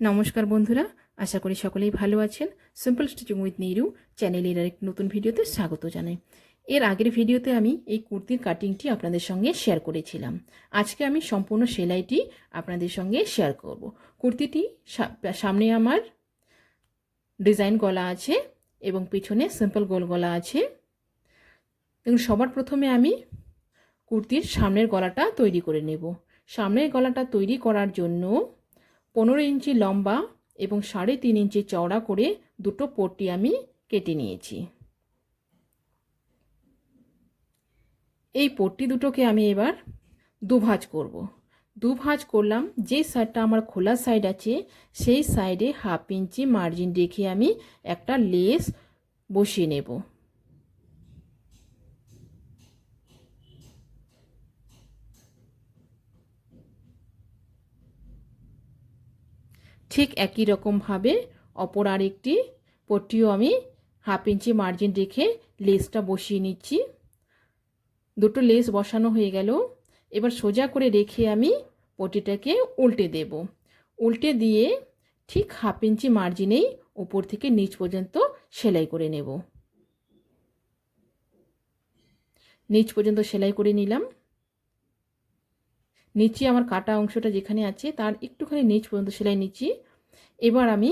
নমস্কার বন্ধুরা, আশা করি সকলেই ভালো আছেন। সিম্পল স্টিচিং উইথ নিরু চ্যানেলের আরেক নতুন ভিডিওতে স্বাগত জানাই। এর আগের ভিডিওতে আমি এই কুর্তির কাটিংটি আপনাদের সঙ্গে শেয়ার করেছিলাম। আজকে আমি সম্পূর্ণ সেলাইটি আপনাদের সঙ্গে শেয়ার করব। কুর্তিটি সামনে আমার ডিজাইন গলা আছে এবং পিছনে সিম্পল গোল গলা আছে। এবং সবার প্রথমে আমি কুর্তির সামনের গলাটা তৈরি করে নেব। সামনের গলাটা তৈরি করার জন্য পনেরো ইঞ্চি লম্বা এবং সাড়ে তিন ইঞ্চি চওড়া করে দুটো পট্টি আমি কেটে নিয়েছি এই পট্টি দুটোকে আমি এবার দুভাজ করব। দুভাজ করলাম, যে সাইডটা আমার খোলা সাইড আছে, সেই সাইডে হাফ ইঞ্চি মার্জিন রেখে আমি একটা লেস বসিয়ে নেব ঠিক একই রকমভাবে অপর আরেকটি পট্টিও আমি হাফ ইঞ্চি মার্জিন রেখে লেসটা বসিয়ে নিচ্ছি। দুটো লেস বসানো হয়ে গেল। এবার সোজা করে রেখে আমি পটিটাকে উল্টে দেব। উল্টে দিয়ে ঠিক হাফ ইঞ্চি মার্জিনেই উপর থেকে নিচ পর্যন্ত সেলাই করে নেব। নিচ পর্যন্ত সেলাই করে নিলাম। নিচে আমার কাটা অংশটা যেখানে আছে, তার একটুখানি নিচ পর্যন্ত সেলাই নিচ্ছি। এবার আমি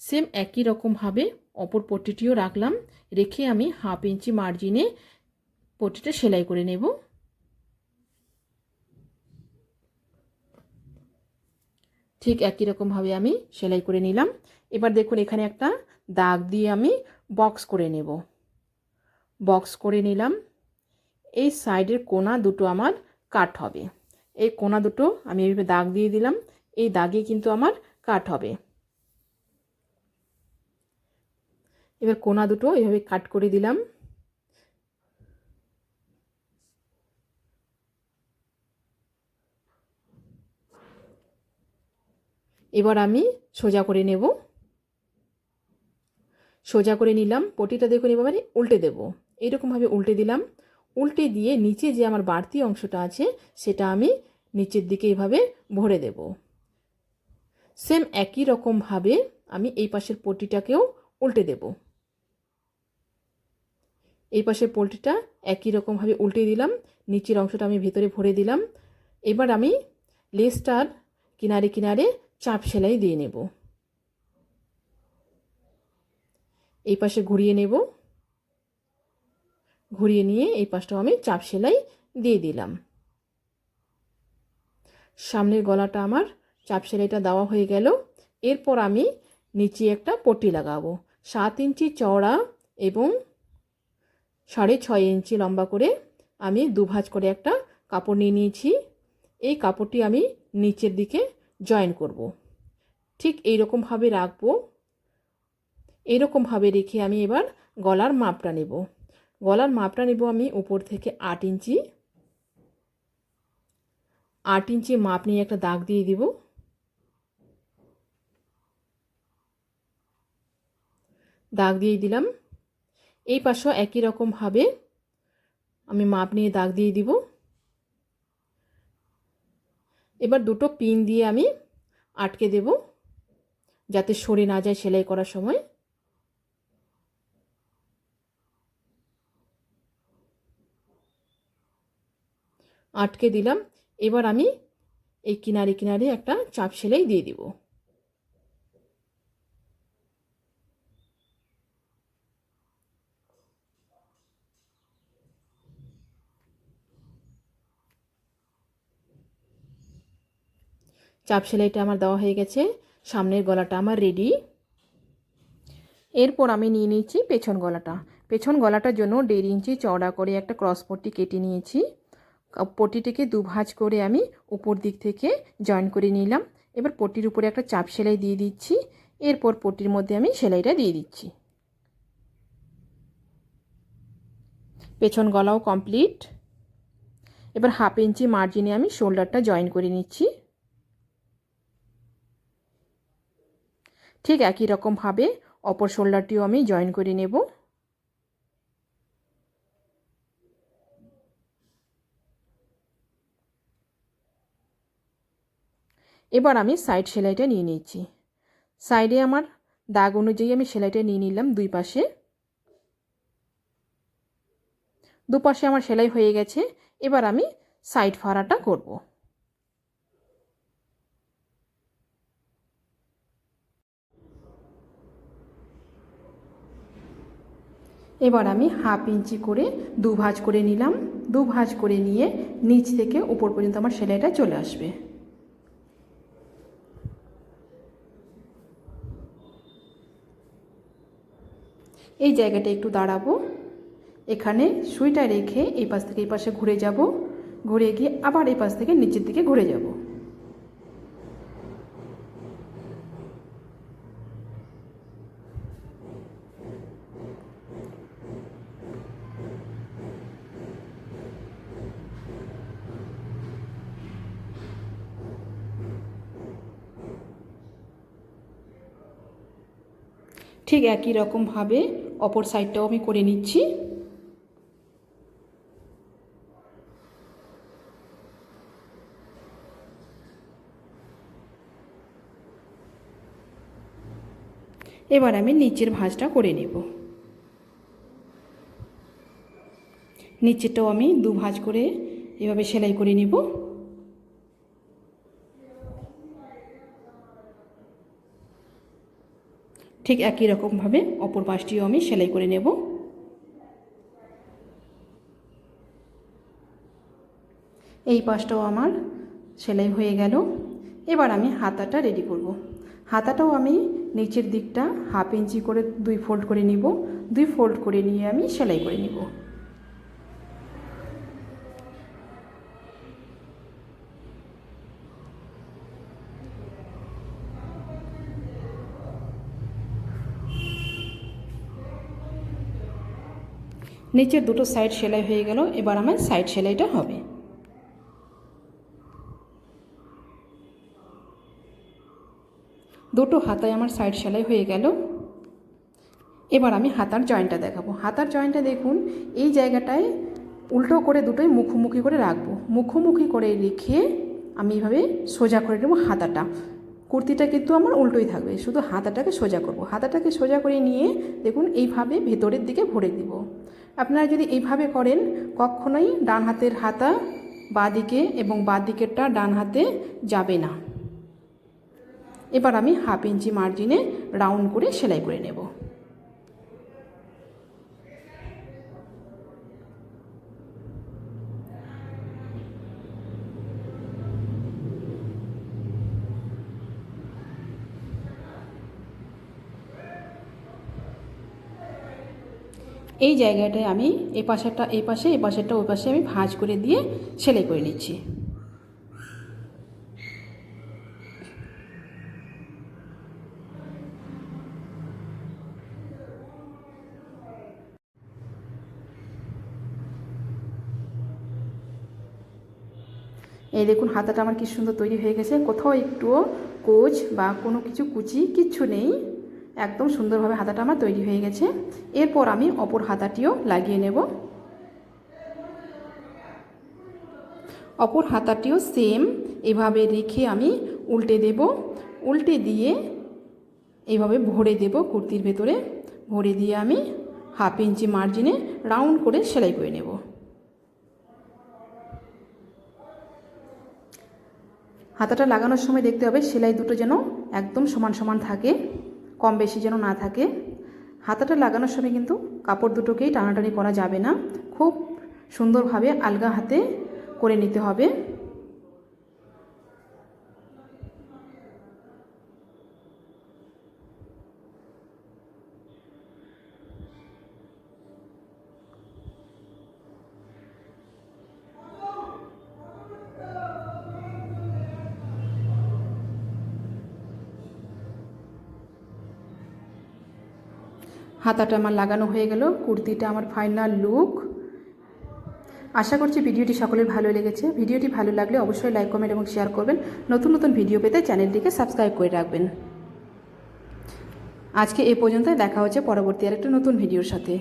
সেম একই রকমভাবে অপর পট্টিটিও রাখলাম, রেখে আমি হাফ ইঞ্চি মার্জিনে পট্টিটা সেলাই করে নেব। ঠিক একই রকমভাবে আমি সেলাই করে নিলাম। এবার দেখুন এখানে একটা দাগ দিয়ে আমি বক্স করে নেব। বক্স করে নিলাম। এই সাইডের কোনা দুটো আমার কাট হবে। এই কোনা দুটো আমি এইভাবে দাগ দিয়ে দিলাম। এই দাগে কিন্তু আমার কাট হবে। এবার কোনা দুটো এভাবে কাট করে দিলাম। এবার আমি সোজা করে নেব। সোজা করে নিলাম, পটিটা দেখুন এবারে উল্টে দেব। এইরকমভাবে উল্টে দিলাম। উল্টে দিয়ে নিচে যে আমার বাড়তি অংশটা আছে, সেটা আমি নিচের দিকে এইভাবে ভরে দেব। সেম একই রকমভাবে আমি এই পাশের পটিটাকেও উল্টে দেব। এই পাশের পোলট্রিটা একই রকমভাবে উল্টে দিলাম, নিচের অংশটা আমি ভেতরে ভরে দিলাম। এবার আমি লেসটার কিনারে কিনারে চাপ সেলাই দিয়ে নেব। এই পাশে ঘুরিয়ে নেব। ঘুরিয়ে নিয়ে এই পাশটাও আমি চাপ সেলাই দিয়ে দিলাম। সামনের গলাটা আমার চাপ সেলাইটা দেওয়া হয়ে গেল। এরপর আমি নিচে একটা পটি লাগাবো। সাত ইঞ্চি চওড়া এবং সাড়ে ছয় ইঞ্চি লম্বা করে আমি দুভাজ করে একটা কাপড় নিয়ে নিয়েছি। এই কাপড়টি আমি নিচের দিকে জয়েন করব। ঠিক এই রকমভাবে রাখব। এইরকমভাবে রেখে আমি এবার গলার মাপটা নেব। গলার মাপটা নেব আমি উপর থেকে আট ইঞ্চি। আট ইঞ্চি মাপ নিয়ে একটা দাগ দিয়ে দিব। দাগ দিয়ে দিলাম। এই পাশেও একই রকমভাবে আমি মাপ নিয়ে দাগ দিয়ে দিব। এবার দুটো পিন দিয়ে আমি আটকে দেব, যাতে সরে না যায় সেলাই করার সময়। আটকে দিলাম। এবার আমি এই কিনারে কিনারে একটা চাপ সেলাই দিয়ে দিব। চাপ সেলাইটা আমার দেওয়া হয়ে গেছে। সামনের গলাটা আমার রেডি এরপর আমি নিয়ে নিয়েছি পেছন গলাটা। পেছন গলাটার জন্য দেড় ইঞ্চি চওড়া করে একটা ক্রস পট্টি কেটে নিয়েছি। পট্টিটিকে দুভাজ করে আমি উপর দিক থেকে জয়েন করে নিলাম। এবার পটির উপরে একটা চাপ সেলাই দিয়ে দিচ্ছি। এরপর পটির মধ্যে আমি সেলাইটা দিয়ে দিচ্ছি। পেছন গলাও কমপ্লিট এবার হাফ ইঞ্চি মার্জিনে আমি শোল্ডারটা জয়েন করে নিচ্ছি। ঠিক একই রকমভাবে অপর শোল্ডারটিও আমি জয়েন করে নেব। এবার আমি সাইড সেলাইটা নিয়ে নিচ্ছি। সাইডে আমার দাগ অনুযায়ী আমি সেলাইটা নিয়ে নিলাম দুই পাশে। দুপাশে আমার সেলাই হয়ে গেছে, এবার আমি সাইড ফাড়াটা করব। এবার আমি হাফ ইঞ্চি করে দু ভাঁজ করে নিলাম। দু ভাঁজ করে নিয়ে নিচ থেকে উপর পর্যন্ত আমার সেলাইটা চলে আসবে। এই জায়গাটা একটু দাঁড়াবো। এখানে সুইটা রেখে এই পাশ থেকে এই পাশে ঘুরে যাব। ঘুরে গিয়ে আবার এই পাশ থেকে নিচের দিকে ঘুরে যাব। ঠিক একই রকমভাবে অপর সাইডটাও আমি করে নিচ্ছি। এবার আমি নিচের ভাঁজটা করে নেব। নিচেরটাও আমি দু ভাঁজ করে এভাবে সেলাই করে নেব। ঠিক একই রকমভাবে অপর পাশটিও আমি সেলাই করে নেব। এই পাশটাও আমার সেলাই হয়ে গেল। এবার আমি হাতাটা রেডি করব। হাতাটাও আমি নিচের দিকটা হাফ ইঞ্চি করে দুই ফোল্ড করে নিব। দুই ফোল্ড করে নিয়ে আমি সেলাই করে নিব। নিচের দুটো সাইড সেলাই হয়ে গেল, এবার আমার সাইড সেলাইটা হবে। দুটো হাতায় আমার সাইড সেলাই হয়ে গেল। এবার আমি হাতার জয়েন্টটা দেখাবো। হাতার জয়েন্টটা দেখুন, এই জায়গাটায় উল্টো করে দুটোই মুখোমুখি করে রাখব। মুখোমুখি করে রেখে আমি এইভাবে সোজা করে নেব হাতাটা। কুর্তিটা কিন্তু আমার উল্টোই থাকবে, শুধু হাতাটাকে সোজা করব। হাতাটাকে সোজা করে নিয়ে দেখুন, এইভাবে ভেতরের দিকে ভরে দিব। আপনারা যদি এইভাবে করেন, কখনোই ডান হাতের হাতা বাঁ দিকে এবং বাঁ দিকেরটা ডান হাতে যাবে না। এবার আমি হাফ ইঞ্চি মার্জিনে রাউন্ড করে সেলাই করে নেব। এই জায়গাটায় আমি এই পাশেরটা এই পাশে এই পাশেরটা, ওই পাশে আমি ভাঁজ করে দিয়ে সেলাই করে নিচ্ছি। এই দেখুন, হাতাটা আমার কি সুন্দর তৈরি হয়ে গেছে। কোথাও একটুও কোচ বা কোনো কিছু কুচি কিচ্ছু নেই। একদম সুন্দরভাবে হাতাটা আমার তৈরি হয়ে গেছে। এরপর আমি অপর হাতাটিও লাগিয়ে নেব। অপর হাতাটিও সেম এভাবে রেখে আমি উল্টে দেব। উল্টে দিয়ে এইভাবে ভরে দেব কুর্তির ভেতরে। ভরে দিয়ে আমি হাফ ইঞ্চি মার্জিনে রাউন্ড করে সেলাই করে নেব। হাতাটা লাগানোর সময় দেখতে হবে, সেলাই দুটো যেন একদম সমান সমান থাকে। কম বেশি যেন না থাকে। হাতাটা লাগানোর সময় কিন্তু কাপড় দুটোকেই টানাটানি করা যাবে না। খুব সুন্দরভাবে আলগা হাতে করে নিতে হবে। হাতাটা আমার লাগানো হয়ে গেল, কুর্তিটা আমার ফাইনাল লুক আশা করছি ভিডিওটি সকলের ভালো লেগেছে। ভিডিওটি ভালো লাগলে অবশ্যই লাইক কমেন্ট এবং শেয়ার করবেন। নতুন নতুন ভিডিও পেতে চ্যানেলটিকে সাবস্ক্রাইব করে রাখবেন। আজকে এ পর্যন্তই, দেখা হচ্ছে পরবর্তী আর একটা নতুন ভিডিওর সাথে।